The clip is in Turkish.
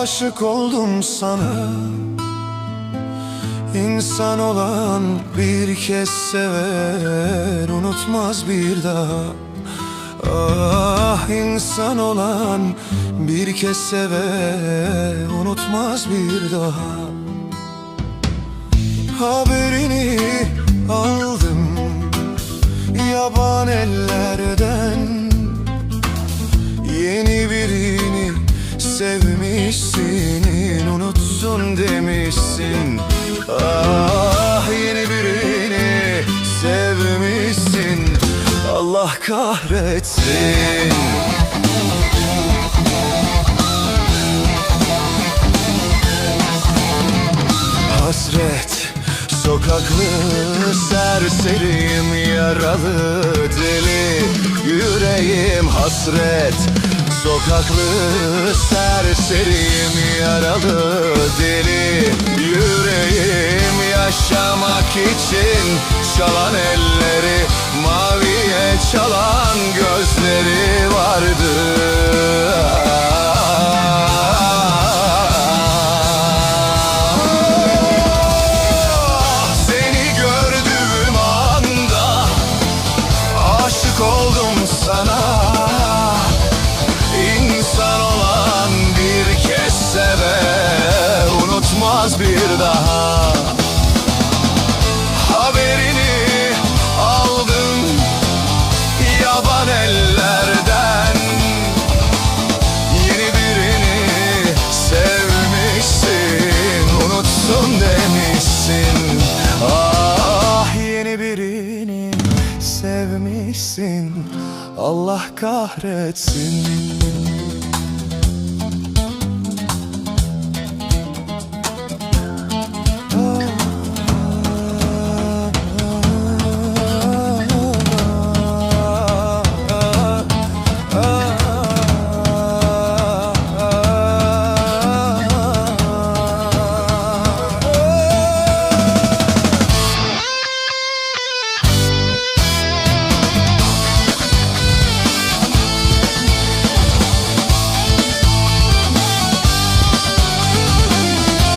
Aşık oldum sana. İnsan olan bir kez sever unutmaz bir daha. Ah insan olan bir kez sever unutmaz bir daha. Haberini aldım sevmişsin Unutsun demişsin. Ah yeni birini sevmişsin. Allah kahretsin. Hasret Sokaklı serseriyim yaralı deli. Yüreğim hasret Sokaklı serseriyim yaralı deli Yüreğim yaşamak için Çalan elleri maviye çalan unutmaz bir daha. Haberini aldım yaban ellerden. Yeni birini sevmişsin Unutsun demişsin. Ah yeni birini sevmişsin. Allah kahretsin